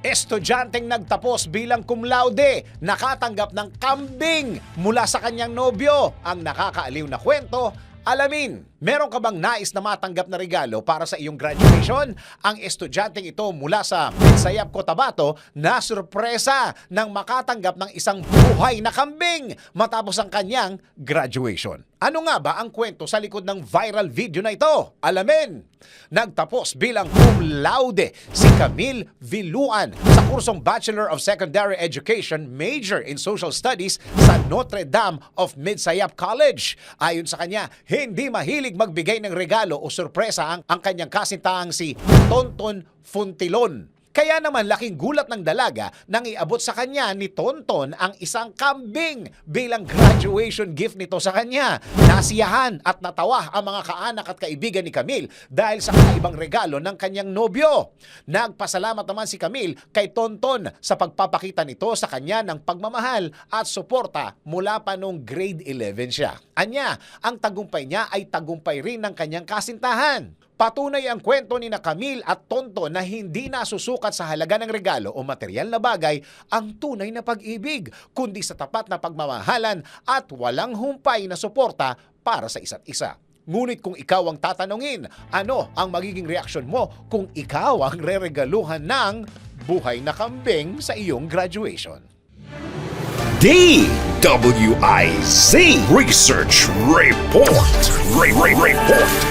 Estudyanteng nagtapos bilang cum laude, nakatanggap ng kambing mula sa kanyang nobyo. Ang nakakaaliw na kwento, alamin. Meron ka bang nais na matanggap na regalo para sa iyong graduation? Ang estudyanteng ito mula sa Sayap Cotabato na sorpresa nang makatanggap ng isang buhay na kambing matapos ang kanyang graduation. Ano nga ba ang kwento sa likod ng viral video na ito? Alamin! Nagtapos bilang cum laude si Camille Villuan sa kursong Bachelor of Secondary Education major in Social Studies sa Notre Dame of Midsayap College. Ayon sa kanya, hindi mahilig magbigay ng regalo o sorpresa ang, ang kanyang kasintaang si Tonton Funtilon. Kaya naman laking gulat ng dalaga nang iabot sa kanya ni Tonton ang isang kambing bilang graduation gift nito sa kanya. Nasiyahan at natawa ang mga kaanak at kaibigan ni Camille dahil sa kakaibang regalo ng kanyang nobyo. Nagpasalamat naman si Camille kay Tonton sa pagpapakita nito sa kanya ng pagmamahal at suporta mula pa nung grade 11 siya. Anya, ang tagumpay niya ay tagumpay rin ng kanyang kasintahan. Patunay ang kwento ni na Camille at Tonto na hindi nasusukat sa halaga ng regalo o material na bagay ang tunay na pag-ibig, kundi sa tapat na pagmamahalan at walang humpay na suporta para sa isa't isa. Ngunit kung ikaw ang tatanungin, ano ang magiging reaksyon mo kung ikaw ang reregaluhan ng buhay na kambing sa iyong graduation? DWIZ Research Report. Re- Re- Report.